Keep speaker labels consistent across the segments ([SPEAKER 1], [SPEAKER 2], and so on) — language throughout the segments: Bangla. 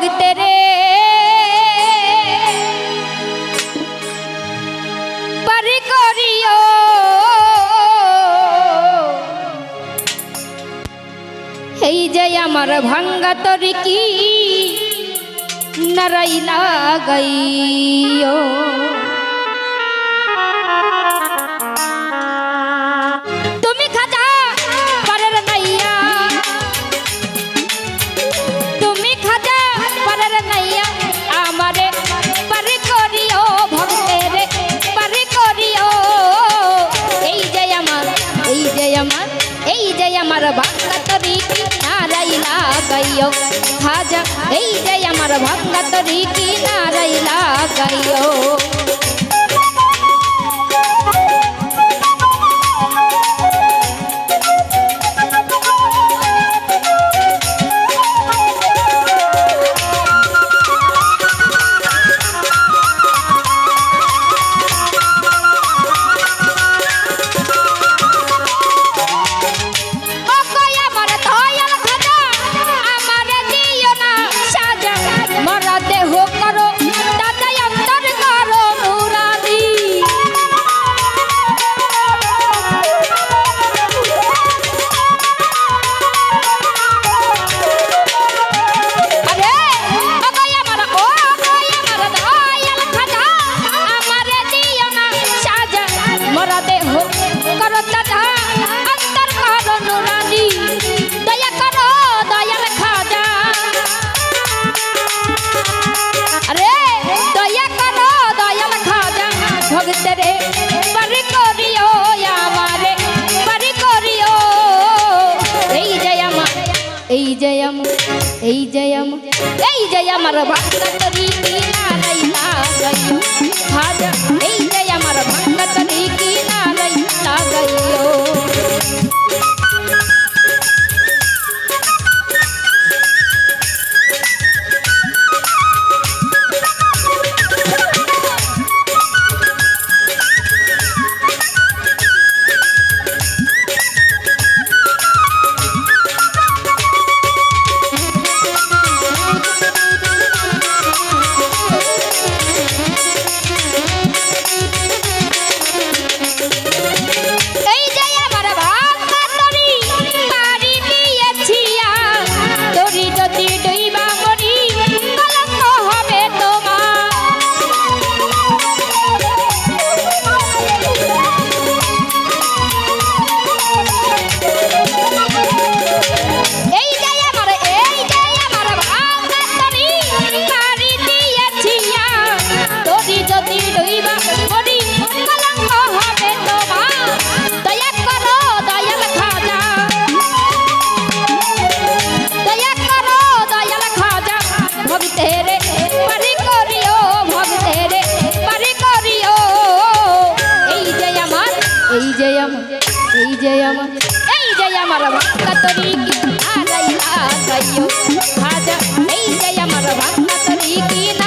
[SPEAKER 1] ভোগ তেরে পারি করিও। এই যে আমার ভাঙ্গা তরি কি নারাই লাগাইও আর ভাবনা তরি কিনারাই লাগাইও। এই জয়ম এই জয়ম এই জয় আমার ভারত রীতি নারায়ণ এই जयम। ऐ जयम रवा कतरी की आ गई आ गई हाजा ऐ जयम रवा कतरी की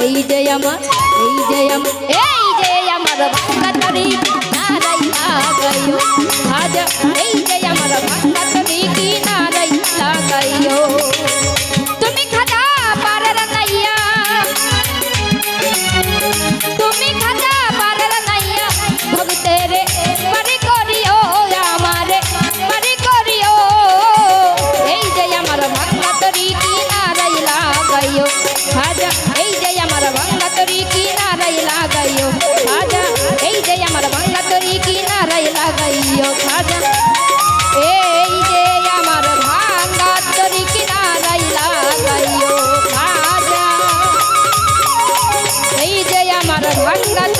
[SPEAKER 1] এই যে আমার, এই যে আমার, এই যে আমার ভাঙ্গা তারি নারাই ভাজা, এই যে আমার ভাঙ্গা One God.